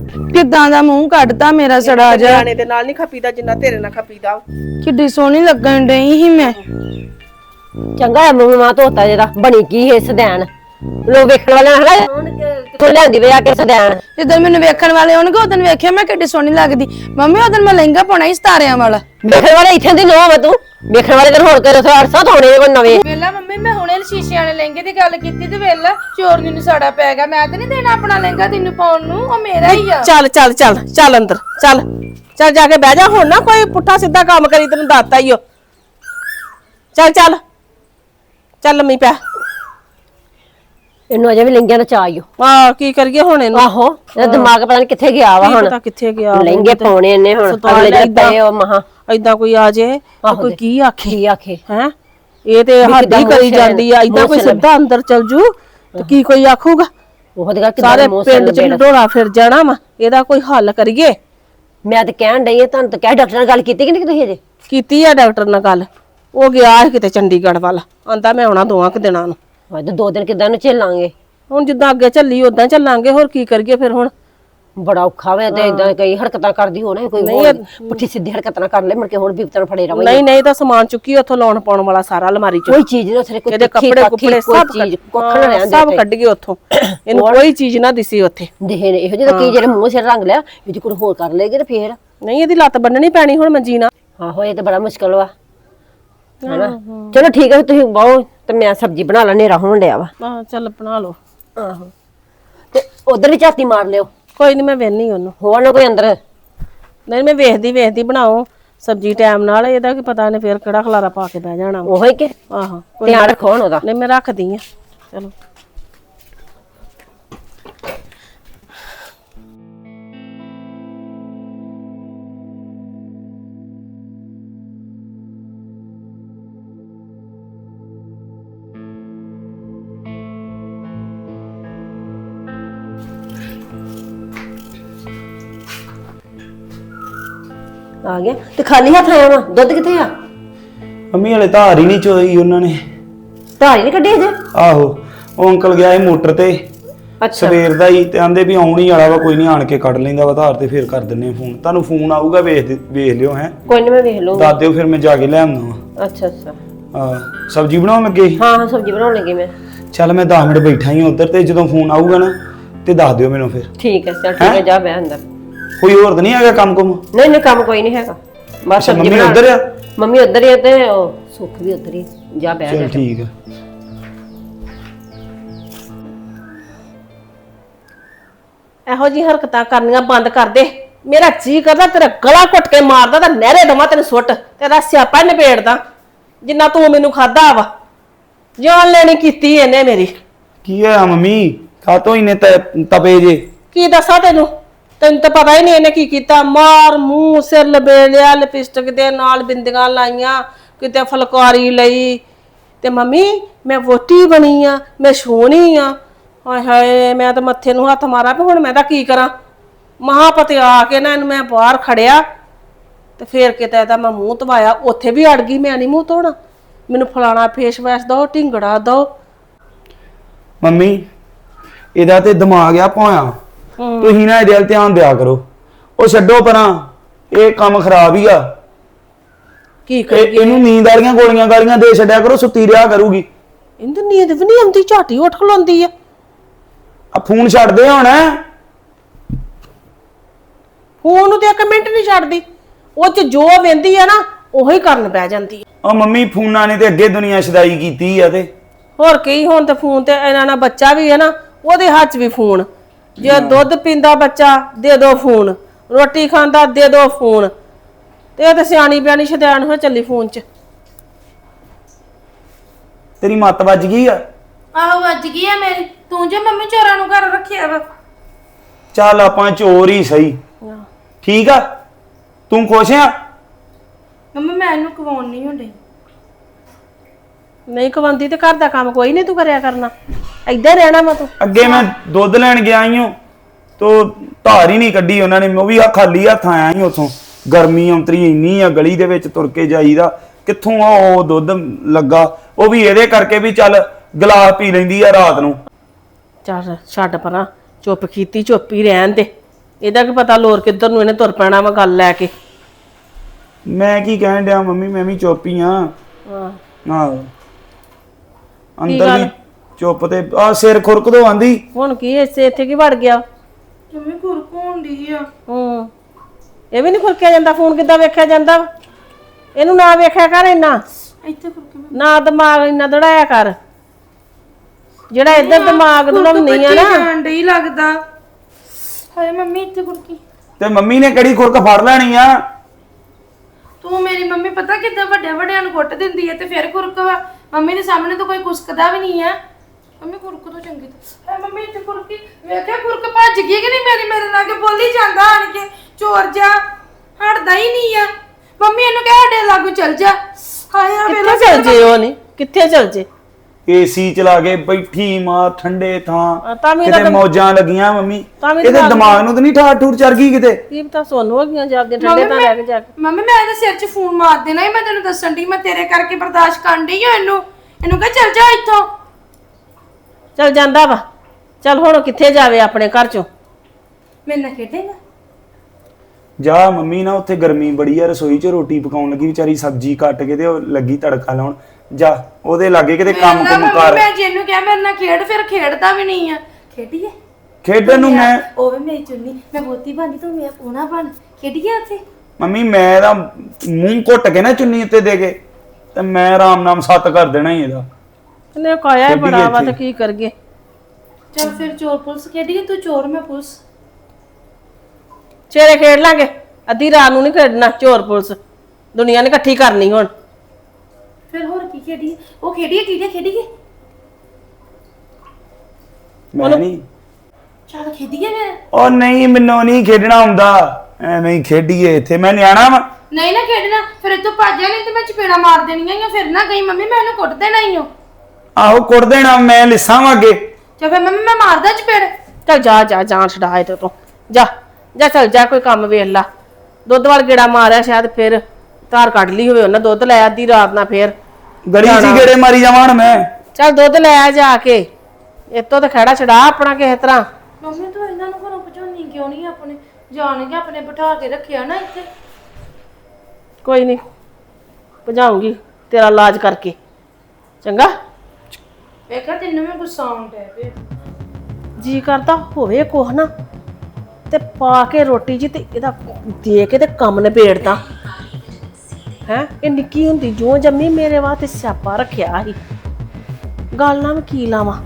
ਕਿੱਦਾਂ ਦਾ ਮੂੰਹ ਕੱਢਦਾ ਮੇਰਾ ਸੜਾ ਜਾ ਨਿਆਣੇ ਦੇ ਨਾਲ ਨਹੀਂ ਖਪੀਦਾ ਜਿੰਨਾ ਤੇਰੇ ਨਾਲ ਖਪੀਦਾ। ਕਿੱਡੀ ਸੋਹਣੀ ਲੱਗਣ ਡਈ ਸੀ ਮੈਂ। ਚੰਗਾ ਹੈ ਮੰਮੀ ਮਾਂ ਧੋਤਾ ਜਿਹੜਾ। ਬਣੀ ਕੀ ਹੈ ਸਦੈਣ ਲੋ ਵੇਖਣ ਵਾਲੇ ਹਨਾ ਕਿੱਥੋਂ ਲਿਆਂਦੀ ਵੇ ਆ ਕੇ ਸਦੈਣ ਜਦੋਂ ਮੈਨੂੰ ਵੇਖਣ ਵਾਲੇ ਆਉਣਗੇ ਉਦੋਂ ਵੇਖਿਆ ਮੈਂ ਕਿੱਡੀ ਸੋਹਣੀ ਲੱਗਦੀ। ਮੰਮੀ ਉਦੋਂ ਮੈਂ ਲਹਿੰਗਾ ਪਾਉਣਾ ਸੀ ਸਤਾਰਿਆਂ ਵਾਲਾ। ਵੇਖਣ ਵਾਲੇ ਇੱਥੇ ਦੀ ਨੋ ਵਾ ਤੂੰ? ਵੇਖਣ ਵਾਲੇ ਤੇ ਹੋਰ ਕਰ 800 ਥੋੜੇ ਕੋਈ ਨਵੇਂ। ਵੇਲਾ ਮੰਮੀ ਮੈਂ ਹੁਣੇ ਸ਼ੀਸ਼ੇ ਵਾਲੇ ਲਹਿੰਗੇ ਦੀ ਗੱਲ ਕੀਤੀ ਤੇ ਵੇਲਾ ਚੋਰ ਨੂੰ ਸਾੜਾ ਪੈ ਗਿਆ। ਮੈਂ ਤੇ ਨਹੀਂ ਦੇਣਾ ਆਪਣਾ ਲਹਿੰਗਾ ਤੈਨੂੰ ਪਾਉਣ ਨੂੰ ਉਹ ਮੇਰਾ ਹੀ ਆ। ਚੱਲ ਚੱਲ ਚੱਲ ਚੱਲ ਅੰਦਰ ਚੱਲ। ਚੱਲ ਜਾ ਕੇ ਬਹਿ ਜਾ ਹੁਣ ਨਾ ਕੋਈ ਪੁੱਠਾ ਸਿੱਧਾ ਕੰਮ ਕਰੀ ਤੈਨੂੰ ਦੱਸਤਾ ਹੀ ਓ। ਚੱਲ ਚੱਲ। ਚੱਲ ਲੰਮੀ ਪੈ। ਇਹਨੂੰ ਅਜੇ ਵੀ ਲਹਿੰਗਿਆਂ ਦਾ ਚਾਅ ਈ ਓ ਆ ਕੀ ਕਰੀਏ ਹੁਣ ਇਹਨੂੰ? ਆਹੋ ਇਹਦਾ ਦਿਮਾਗ ਪਤਾ ਨਹੀਂ ਕਿੱਥੇ ਗਿਆ ਵਾ ਹੁਣ। ਪਤਾ ਕਿੱਥੇ ਗਿਆ ਲਹਿੰਗੇ ਪਾਉਣੇ ਇਹਨੇ ਹੁਣ ਅਗਲੇ ਦਿਨ ਪਏ ਉਹ ਮਹਾ। ਏਦਾਂ ਕੋਈ ਆ ਜੇ ਕੋਈ। ਕੀ ਆਖੇ? ਕੀ ਆਖੇ? ਹੈ? ਇਹ ਤੇ ਹੱਦ ਕਰੀ ਜਾਂਦੀ ਆ ਮੂੰਹ ਕੋਈ ਸਿੱਧਾ ਅੰਦਰ ਚਲ ਜੂ ਤੇ ਕੀ ਕੋਈ ਆਖੂਗਾ? ਉਹ ਤੇ ਕਿਦਾਂ ਸਾਰੇ ਪਿੰਡ ਚ ਢੋਲਾ ਫਿਰ ਜਾਣਾ ਵਾ ਇਹਦਾ ਕੋਈ ਹੱਲ ਕਰੀਏ? ਮੈਂ ਤੇ ਕਹਿਣ ਡਈ ਆ ਤੁਹਾਨੂੰ ਤਾਂ ਕਹਿ ਡਾਕਟਰ ਨਾਲ ਗੱਲ ਕੀਤੀ ਕਿ ਨਹੀਂ ਤੁਸੀਂ ਅਜੇ? ਕੀਤੀ ਆ ਡਾਕਟਰ ਨਾਲ ਗੱਲ ਉਹ ਗਿਆ ਕਿਤੇ ਚੰਡੀਗੜ੍ਹ ਵੱਲ ਆਂਦਾ ਮੈਂ ਆਉਣਾ ਦੋਵਾਂ ਕੁ ਦਿਨਾਂ ਨੂੰ। ਅੱਜ ਦੋ ਦਿਨ ਕਿਦਾਂ ਨੂੰ ਝੇਲਾਂਗੇ? ਹੁਣ ਜਿੱਦਾਂ ਅੱਗੇ ਚੱਲੀ ਉਦਾਂ ਚੱਲਾਂਗੇ ਹੋਰ ਕੀ ਕਰੀਏ ਫਿਰ ਹੁਣ? ਬੜਾ ਔਖਾ ਵੇ ਤੇ ਇਦਾਂ ਕਈ ਹਰਕਤਾਂ ਕਰਦੀ ਹੋਣਾ ਕੋਈ ਹੋਰ ਪੁੱਠੀ ਸਿੱਧੀ ਹਰਕਤਾਂ ਨਾ ਕਰ ਲੈ ਮੁੜ ਕੇ ਹੋਰ ਬਿਪਤਾਂ ਫੜੇ ਰਵਾਂਗੇ ਨਹੀਂ ਨਹੀਂ ਤਾਂ ਸਮਾਨ ਚੁੱਕੀ ਉੱਥੋਂ ਲਾਉਣ ਪਾਉਣ ਵਾਲਾ ਸਾਰਾ ਅਲਮਾਰੀ ਚ। ਕੋਈ ਚੀਜ਼ ਨਾ ਉਥੇ ਕੋਈ ਇਹਦੇ ਕੱਪੜੇ ਕੁੱਪੜੇ ਸਭ ਚੀਜ਼ ਕੱਢ- ਕੁੱਖ ਨਾ ਹਾਂ, ਰਹਿਣ ਸਭ ਕੱਢ ਗਏ ਉੱਥੋਂ। ਇਹਨੂੰ ਕੋਈ ਚੀਜ਼ ਨਾ ਦਿਸੀ ਉੱਥੇ। ਦੇਹ ਨੇ ਇਹੋ ਜਿਹੇ ਤਾਂ ਕੀ ਜਿਹੜੇ ਮੂੰਹ ਸਿਰ ਰੰਗ ਲਿਆ ਇਹ ਕੋਈ ਹੋਰ ਕਰ ਲੇਗੇ ਤੇ ਫੇਰ? ਨਹੀਂ ਇਹਦੀ ਲੱਤ ਬੰਨਣੀ ਪੈਣੀ ਹੁਣ ਮੰਜੀ ਨਾਲ ਆਹੋ ਇਹ ਤਾਂ ਬੜਾ ਮੁਸ਼ਕਲ ਵਾ। ਹੈਨਾ? ਚਲੋ ਠੀਕ ਹੈ ਤੁਸੀਂ ਬਹੁ ਤੇ ਮੈਂ ਸਬਜ਼ੀ ਬਣਾ ਲਾ ਹਨੇਰਾ ਹੋਣ ਡਿਆ ਵਾ। ਆਹ ਚੱਲ ਬਣਾ ਲਓ। ਆਹੋ। ਤੇ ਉਧਰ ਵੀ ਝਾਤੀ ਮਾਰ ਲਿਓ। ਕੋਈ ਨਹੀਂ ਮੈਂ ਵੇਹਨੀ ਉਹਨੂੰ। ਹੋਰ ਨਾ ਕੋਈ ਅੰਦਰ। ਨਹੀਂ ਮੈਂ ਵੇਖਦੀ ਵੇਖਦੀ ਬਣਾਓ। ਸਬਜੀ ਟਾਈਮ ਨਾਲ ਇਹਦਾ ਕੀ ਪਤਾ ਨੇ ਫੇਰ ਕਿਹੜਾ ਖਲਾਰਾ ਪਾ ਕੇ ਬਹਿ ਜਾਣਾ ਵਾ। ਉਹੋ ਹੀ ਕਿ? ਆਹੋ ਕੋਈ ਧਿਆਨ ਰੱਖੋ ਹੁਣ ਉਹਦਾ। ਨਹੀਂ ਮੈਂ ਰੱਖਦੀ ਆ। ਚਲੋ। ਆ ਗਿਆ। ਤੇ ਖਾਲੀ ਹੱਥ ਆਇਆ ਵਾ ਦੁੱਧ ਕਿੱਥੇ ਆ? ਮੰਮੀ ਹਲੇ ਧਾਰ ਹੀ ਨਹੀਂ ਚੋਈ ਉਹਨਾਂ ਨੇ। ਧਾਰੀ ਨਹੀਂ ਕੱਢੀ ਅਜੇ ਆਹੋ ਉਹ ਅੰਕਲ ਗਿਆ ਸੀ ਮੋਟਰ ਤੇ। ਅੱਛਾ। ਸਵੇਰ ਦਾ ਹੀ ਤੇ ਆਂਦੇ ਵੀ ਆਉਣ ਹੀ ਵਾਲਾ ਵਾ ਕੋਈ ਨਹੀਂ ਆਣ ਕੇ ਕੱਢ ਲੈਂਦਾ ਵਾ ਧਾਰ ਤੇ ਫੇਰ ਕਰ ਦਿੰਨੇ ਆ ਫੋਨ। ਤੁਹਾਨੂੰ ਫੋਨ ਆਊਗਾ ਵੇਖ ਦੇ- ਵੇਖ ਲਿਓ ਹੈ। ਕੋਈ ਨਹੀਂ ਮੈਂ ਵੇਖ ਲਊਂਗਾ। ਦੱਸ ਦਿਓ ਫਿਰ ਮੈਂ ਜਾ ਕੇ ਲੈ ਆਉਂਦਾ ਵਾ। ਅੱਛਾ ਅੱਛਾ। ਆ ਸਬਜ਼ੀ ਬਣਾਉਣ ਲੱਗੇ ਸੀ? ਹਾਂ ਹਾਂ ਸਬਜ਼ੀ ਬਣਾਉਣ ਲੱਗੀ ਮੈਂ। ਚੱਲ ਮੈਂ 10 ਮਿੰਟ ਬੈਠਾ ਹੀ ਉੱਧਰ ਤੇ ਜਦੋਂ ਫੋਨ ਆਊਗਾ ਨਾ ਤੇ ਦੱਸ ਦਿਓ ਮੈਨੂੰ ਫਿਰ। ਠੀਕ ਹੈ ਚੱਲ ਠੀਕ ਹੈ ਜਾ ਬਹਿ ਅੰਦਰ। ਕੋਈ ਹੋਰ ਤਾਂ ਨਹੀਂ ਹੈਗਾ ਕੰਮ ਕੁਮ? ਨਹੀਂ ਨਹੀਂ ਕੰਮ ਕੋਈ ਨਹੀਂ ਹੈਗਾ। ਬਸ ਅੱਛਾ ਸਬਜ਼ੀ ਮੰਮੀ ਬਣਾ ਉੱਧਰ ਆ? ਮੰਮੀ ਉੱਧਰ ਹੀ ਆ ਤੇ ਉਹ ਸੁੱਖ ਵੀ ਉੱਧਰ ਹੀ ਜਾ ਬਹਿ ਜਾ। ਚਲ ਠੀਕ ਆ। ਇਹੋ ਜੀ ਹਰਕਤਾਂ ਕਰਨੀਆਂ ਬੰਦ ਕਰ ਦੇ। ਮੇਰਾ ਜੀ ਕਰਦਾ ਤੇਰਾ ਗਲਾ ਘੁੱਟ ਕੇ ਮਾਰਦਾ ਤਾਂ ਨਹਿਰੇ ਦਵਾਂ ਤੈਨੂੰ ਸੁੱਟ। ਤੇਰਾ ਸਿਆਪਾ ਨਿਬੇੜਦਾ ਜਿੰਨਾ ਤੂੰ ਮੈਨੂੰ ਖਾਦਾ ਵਾ। ਜਾਨ ਲੈਣੀ ਕੀਤੀ ਇਹਨੇ ਮੇਰੀ। ਕੀ ਹੋਇਆ ਮੰਮੀ? ਕਾਤੋਂ ਇਨੇ ਤਪੇ ਜੇ? ਕੀ ਦੱਸਾਂ ਤੈਨੂੰ? ਤੈਨੂੰ ਤਾਂ ਪਤਾ ਹੀ ਨਹੀਂ ਇਹਨੇ ਕੀ ਕੀਤਾ। ਮਾਰ, ਮੂੰਹ, ਸਿਰ ਲਬੇੜਿਆ, ਲਿਪਸਟਿਕ ਦੇ ਨਾਲ ਬਿੰਦੀਆਂ ਲਾਈਆਂ, ਕਿਤੇ ਫਲਕਾਰੀ ਲਈ। ਤੇ ਮੰਮੀ, ਮੈਂ ਵੋਟੀ ਬਣੀ ਆ, ਮੈਂ ਸੋਹਣੀ ਆ। ਹਾਏ ਹਾਏ, ਮੈਂ ਤਾਂ ਮੱਥੇ ਨੂੰ ਹੱਥ ਮਾਰਾਂ ਵੀ ਹੁਣ ਮੈਂ ਤਾਂ ਕੀ ਕਰਾਂ। ਮਹਾਪਤੇ ਆ ਕੇ ਨਾ ਇਹਨੂੰ ਮੈਂ ਬਾਹਰ ਖੜਿਆ ਤੇ ਫੇਰ ਕਿਤੇ ਇਹਦਾ ਮੈਂ ਮੂੰਹ ਧਵਾਇਆ। ਉੱਥੇ ਵੀ ਅੜ ਗਈ, ਮੈਂ ਨਹੀਂ ਮੂੰਹ ਧੋਣਾ। ਮੈਨੂੰ ਫਲਾਣਾ ਫੇਸ ਵੈਸ ਦੋ, ਢਿੰਗੜਾ ਦੋ। ਮੰਮੀ, ਇਹਦਾ ਤੇ ਦਿਮਾਗ ਆ ਭੋਇਆ ਤੁਸੀਂ ਨਾ ਇਹਦੇ ਵੱਲ ਧਿਆਨ ਦਿਆ ਕਰੋ। ਉਹ ਛੱਡੋ ਪਰਾਂ ਇਹ ਕੰਮ ਖਰਾਬ ਹੀ ਆ। ਕੀ ਇਹ- ਕਰੀਏ? ਇਹਨੂੰ ਨੀਂਦ ਵਾਲੀਆਂ ਗੋਲੀਆਂ ਗਾਲੀਆਂ ਦੇ ਛੱਡਿਆ ਕਰੋ ਸੁੱਤੀ ਰਿਹਾ ਕਰੂਗੀ। ਇਹਨੂੰ ਨੀਂਦ ਵੀ ਨਹੀਂ ਆਉਂਦੀ ਝਾਟੀ ਉੱਠ ਖਲੋਂਦੀ ਆ। ਆ ਫੋਨ ਛੱਡ ਦੇ ਹੁਣ। ਫੋਨ ਨੂੰ ਤੇ ਇੱਕ ਮਿੰਟ ਨਹੀਂ ਛੱਡਦੀ। ਉਹ ਚ ਜੋ ਵੇਂਦੀ ਆ ਨਾ ਉਹੀ ਕਰਨ ਬਹਿ ਜਾਂਦੀ ਆ। ਉਹ ਮੰਮੀ ਫੋਨਾਂ ਨੇ ਤੇ ਅੱਗੇ ਦੁਨੀਆ ਛਦਾਈ ਕੀਤੀ ਆ ਤੇ। ਹੋਰ ਕੀ ਹੁਣ ਤੇ ਫੋਨ ਤੇ ਇਹਨਾਂ ਨਾਲ ਬੱਚਾ ਵੀ ਹੈ ਨਾ ਉਹਦੇ ਹੱਥ 'ਚ ਵੀ ਫੋਨ। ਜੇ ਦੁੱਧ ਪੀਂਦਾ ਬੱਚਾ ਦੇ ਦੋ ਫੋਨ। ਰੋਟੀ ਖਾਂਦਾ ਦੇ ਦੋ ਫੋਨ। ਤੇ ਇਹ ਤੇ ਸਿਆਣੀ ਬਿਆਣੀ ਸ਼ੈਤਾਨ ਹੋ ਚੱਲੀ ਫੋਨ 'ਚ। ਤੇਰੀ ਮੱਤ ਵੱਜ ਗਈ ਆ? ਆਹੋ ਵੱਜ ਗਈ ਆ ਮੇਰੀ। ਤੂੰ ਜੇ ਮੰਮੀ ਚੋਰਾਂ ਨੂੰ ਘਰ ਰੱਖਿਆ ਵਾ। ਚੱਲ ਆਪਾਂ ਚੋਰ ਹੀ ਸਹੀ। ਠੀਕ ਆ? ਤੂੰ ਖੁਸ਼ ਆ? ਮੰਮੀ ਮੈਂ ਇਹਨੂੰ ਕਵਾਉਣ ਨਹੀਂ ਹੁੰਦੀ। ਨਹੀਂ ਕਵੰਦੀ ਤੇ ਘਰ ਦਾ ਕੰਮ ਕੋਈ ਨਹੀਂ ਤੂੰ ਕਰਿਆ ਕਰਨਾ। ਹੀ ਰਹਿਣਾ ਮੈਂ ਤੂੰ? ਅੱਗੇ ਮੈਂ ਦੁੱਧ ਲੈਣ ਗਿਆ ਹੀ ਹਾਂ ਤੋ ਧਾਰ ਹੀ ਨਹੀਂ ਕੱਢੀ ਉਹਨਾਂ ਨੇ ਉਹ ਵੀ ਆ ਖਾਲੀ ਹੱਥ ਆਇਆ ਹੀ ਉਥੋਂ। ਗਰਮੀ ਔਂਤਰੀ ਇੰਨੀ ਆ ਗਲੀ ਦੇ ਵਿੱਚ ਤੁਰ ਕੇ ਜਾਈਦਾ ਕਿੱਥੋਂ ਆ ਉਹ ਦੁੱਧ ਲੱਗਾ? ਉਹ ਵੀ ਇਹਦੇ ਕਰਕੇ ਵੀ ਚੱਲ ਗਲਾਸ ਪੀ ਲੈਂਦੀ ਆ ਰਾਤ ਨੂੰ। ਚੱਲ ਛੱਡ ਪਰਾਂ ਚੁੱਪ ਕੀਤੀ ਚੁੱਪ ਹੀ ਰਹਿਣ ਦੇ। ਇਹਦਾ ਕੀ ਪਤਾ ਲੋਰ ਕਿੱਧਰ ਨੂੰ ਇਹਨੇ ਤੁਰ ਪੈਣਾ ਵਾ ਗੱਲ ਲੈ ਕੇ। ਮੈਂ ਕੀ ਕਹਿਣ ਡਿਆ ਮੰਮੀ ਮੈਂ ਵੀ ਚੁੱਪ ਹੀ ਆ। ਹਾਂ। ਆਹੋ। ਅੰਦਰ ਵੀ ਚੁੱਪ ਤੇ ਆ ਸਿਰ ਖੁਰਕਦੋ ਆਂਦੀ। ਹੁਣ ਕੀ ਇਸੇ ਇੱਥੇ ਕੀ ਵੜ ਗਿਆ? ਮੰਮੀ ਕੁਰਕੋਂ ਦੀ ਆ? ਹੂੰ। ਇਹ ਵੀ ਨਹੀਂ ਖੁਰਕਿਆ ਜਾਂਦਾ ਫੋਨ ਕਿੱਦਾਂ ਵੇਖਿਆ ਜਾਂਦਾ? ਵਾ? ਇਹਨੂੰ ਨਾ ਵੇਖਿਆ ਕਰ ਇੰਨਾ। ਇੱਥੇ ਨਾ ਦਿਮਾਗ ਇੰਨਾ ਦੜਾਇਆ ਕਰ। ਜਿਹੜਾ ਇੱਧਰ ਦਿਮਾਗ ਦੜਾਉਣੀ ਆ ਨਾ। ਜਾਣ ਡਈ ਲੱਗਦਾ। ਹਾਏ ਮੰਮੀ ਇੱਥੇ ਕੁਰਕੀ ਤੇ ਮੰਮੀ ਨੇ ਕਿਹੜੀ ਖੁਰਕ ਫੜ ਲੈਣੀ ਆ? ਤੂੰ ਮੇਰੀ ਮੰਮੀ ਪਤਾ ਕਿੱਦਾਂ ਵੱਡਿਆਂ ਵੱਡਿਆਂ ਨੂੰ ਕੁੱਟ ਦਿੰਦੀ ਹੈ ਤੇ ਫਿਰ ਕੁਰਕਵਾ ਮੰਮੀ ਦੇ ਸਾਹਮਣੇ ਤਾਂ ਕੋਈ ਕੁਸਕਦਾ ਵੀ ਨਹੀਂ ਹੈ ਮੰਮੀ ਕੁਰਕ ਤੋਂ ਚੰਗੀ ਤਾਂ ਹਾਏ ਮੰਮੀ ਇੱਥੇ ਕੁਰਕੀ ਵੇਖਿਆ ਕੁਰਕ ਭੱਜ ਗਈ ਕਿ ਨਹੀਂ ਮੇਰੀ ਮੇਰੇ ਨਾਲ ਕੇ ਬੋਲੀ ਜਾਂਦਾ ਆਣ ਕੇ? ਚੋਰ ਜਾ ਹਟਦਾ ਹੀ ਨਹੀਂ ਆ। ਮੰਮੀ ਇਹਨੂੰ ਕਹਿ ਸਾਡੇ ਲਾਗੂ ਚੱਲ ਜਾ। ਹਾਏ ਆ ਵੇਲਾ ਕਿੱਥੇ ਚਲ ਜੇ ਉਹ ਨਹੀਂ? ਕਿੱਥੇ ਚਲ ਜੇ? ਏਸੀ ਚਲਾ ਕੇ ਬੈਠੀ ਮਾਂ ਠੰਡੇ ਥਾਂ। ਤਾਂ ਵੀ ਕਿਤੇ ਮੌਜਾਂ ਲੱਗੀਆਂ ਮੰਮੀ। ਤਾਂ ਵੀ ਇਹਦੇ ਦਿਮਾਗ ਨੂੰ ਤਾਂ ਨਹੀਂ ਠਾਠ ਠੂਰ ਚੜ ਗਈ ਕਿਤੇ? ਕੀ ਪਤਾ ਸੋਨੂੰ ਹੋ ਗਈਆਂ ਜਾਂਦੇ ਠੰਡੇ ਤਾਂ ਲੈ ਕੇ ਜਾ ਕੇ। ਮੰਮੀ ਮੈਂ ਇਹਦੇ ਸਿਰ 'ਚ ਫੋਨ ਮਾਰ ਦੇਣਾ ਹੀ ਮੈਂ ਤੈਨੂੰ ਦੱਸਣ ਦੀ ਮੈਂ ਤੇਰੇ ਕਰਕੇ ਬਰਦਾਸ਼ਤ ਕਰਨ ਡਈ ਆ ਇਹਨੂੰ। ਇਹਨੂੰ ਕਹ ਚੱਲ ਜਾ ਇੱਥੋਂ। ਚਲ ਜਾਂਦਾ ਵਾ। ਚਲ ਹੁਣ ਉਹ ਕਿੱਥੇ ਜਾਵੇ ਆਪਣੇ ਘਰ ਚੋਂ? ਮੇਰੇ ਨਾਲ ਖੇਡੇਗਾ ਜਾ ਮੰਮੀ ਨਾ ਉੱਥੇ ਗਰਮੀ ਬੜੀ ਆ ਰਸੋਈ 'ਚ ਰੋਟੀ ਪਕਾਉਣ ਲੱਗੀ ਵਿਚਾਰੀ ਸਬਜ਼ੀ ਕੱਟ ਕੇ ਤੇ ਉਹ ਲੱਗੀ ਤੜਕਾ ਲਾਉਣ। ਜਾ ਉਹਦੇ ਲਾਗੇ ਕਿਤੇ ਕੰਮ ਕੁਮ ਕਰ। ਮੈਂ ਜਿਹਨੂੰ ਕਿਹਾ ਮੇਰੇ ਨਾਲ ਖੇਡ ਫਿਰ ਖੇਡਦਾ ਵੀ ਨਹੀਂ ਆ। ਖੇਡੀਏ? ਖੇਡਣ ਨੂੰ ਮੈਂ ਉਹ ਵੀ ਮੇਰੀ ਚੁੰਨੀ ਮੈਂ ਬੋਤੀ ਬਣੀ ਤੂੰ ਮੇਰਾ ਪੋਣਾ ਬਣ ਖੇਡੀਏ ਉੱਥੇ? ਮੰਮੀ ਮੈਂ ਇਹਦਾ ਮੂੰਹ ਘੁੱਟ ਕੇ ਨਾ ਚੁੰਨੀ ਉੱਤੇ ਦੇ ਕੇ ਤੇ ਮੈਂ ਆਰਾਮ ਨਾਮ ਸੱਤ ਕਰ ਦੇਣਾ ਹੀ ਇਹਦਾ। ਇਹਨੇ ਕਾਇਆ ਹੀ ਬੜਾ ਵਾ ਤੇ ਕੀ ਕਰਗੇ ਚਲ ਫਿਰ ਚੋਰ ਪੁਲਿਸ ਖੇਡੀਏ ਤੂੰ ਚੋਰ ਮੈਂ ਪੁਲਿਸ। ਚੇਰੇ ਖੇਡ ਲਾਂਗੇ। ਅੱਧੀ ਰਾਤ ਨੂੰ ਨਹੀਂ ਖੇਡਣਾ ਚੋਰ ਪੁਲਿਸ। ਦੁਨੀਆ ਨੇ ਇਕੱਠੀ ਕਰਨੀ ਹੁਣ। ਫਿਰ ਹੋਰ ਕੀ ਖੇਡੀਏ ਉਹ ਖੇਡੀਏ ਟੀਡੇ ਖੇਡੀਏ ਮੈਂ ਨਹੀਂ। ਚਲ ਖੇਡੀਏ ਫਿਰ ਉਹ ਨਹੀਂ ਮੈਨੂੰ ਨਹੀਂ ਖੇਡਣਾ ਹੁੰਦਾ। ਐਵੇਂ ਹੀ ਖੇਡੀਏ ਇੱਥੇ। ਮੈਂ ਨਿਆਣਾ ਵਾ। ਨਹੀਂ ਨਾ ਖੇਡਣਾ ਫਿਰ ਇੱਥੋਂ ਭੱਜ ਜਾ ਨਹੀਂ ਤੇ ਮੈਂ ਚਪੇੜਾ ਮਾਰ ਦੇਣੀਆਂ ਜਾਂ ਫਿਰ ਨਾ ਗਈ ਮੰਮੀ ਮੈਂ ਇਹਨੂੰ ਕੁੱਟ ਦੇਣਾ ਹੀ ਹੋ ਆਹੋ ਕੁੱਟ ਦੇਣਾ ਮੈਂ ਲਿਸਾਂ ਚਲ ਫਿਰ ਮੰਮੀ ਮੈਂ ਮਾਰਦਾ ਚਪੇੜ। ਚੱਲ ਜਾ ਜਾ ਜਾਨ ਛਡਾ ਇਹਦੇ ਤੋਂ। ਜਾ ਜਾ ਚੱਲ ਜਾ ਕੋਈ ਕੰਮ ਵੇਖ ਲਾ। ਦੁੱਧ ਵਾਲ ਗੇੜਾ ਮਾਰਿਆ ਸ਼ਾਇਦ ਫਿਰ ਧਾਰ ਕੱਢ ਲਈ ਹੋਵੇ ਉਹਨਾਂ ਦੁੱਧ ਲੈ ਅੱਧੀ ਰਾਤ ਨਾਲ ਫੇਰ। 'ਚ ਹੀ ਗੇੜੇ ਮਾਰੀ ਜਾਵਾਂ ਹੁਣ ਮੈਂ। ਚੱਲ ਦੁੱਧ ਲੈ ਆ ਜਾ ਕੇ। ਇਤੋਂ ਤੇ ਖੜਾ ਛਡਾ ਆਪਣਾ ਕਿਸੇ ਤਰ੍ਹਾਂ। ਮੰਮੀ ਤੂੰ ਇਹਨਾਂ ਨੂੰ ਘਰੋਂ ਭਜਾਉਣੀ ਕਿਉਂ ਨਹੀਂ ਆਪਣੇ? ਜਾਣਗੇ ਆਪਣੇ ਬਿਠਾ ਕੇ ਰੱਖਿਆ ਨਾ ਇੱਥੇ। ਕੋਈ ਨਹੀਂ ਭਜਾਉਂਗੀ ਤੇਰਾ ਇਲਾਜ ਕਰਕੇ। ਚੰਗਾ? ਵੇਖਾ ਤੈਨੂੰ ਮੈਂ ਗੁੱਸਾ ਆਉਂਦਾ ਪਿਆ ਜੀ ਕਰਦਾ ਹੋਵੇ ਕੁਛ ਨਾ, ਤੇ ਪਾ ਕੇ ਰੋਟੀ ਜੀ ਤੇ ਇਹਦਾ ਦੇ ਕੇ ਤੇ ਕੰਮ ਨਿਬੇੜਦਾ। ਹੈ? ਇਹ ਨਿੱਕੀ ਹੁੰਦੀ ਜੋ ਜੰਮੀ ਮੇਰੇ ਵਾਸਤੇ ਸਿਆਪਾ ਰੱਖਿਆ ਸੀ। ਗੱਲ ਨਾਲ ਮੈਂ ਕੀ ਲਾਵਾਂ?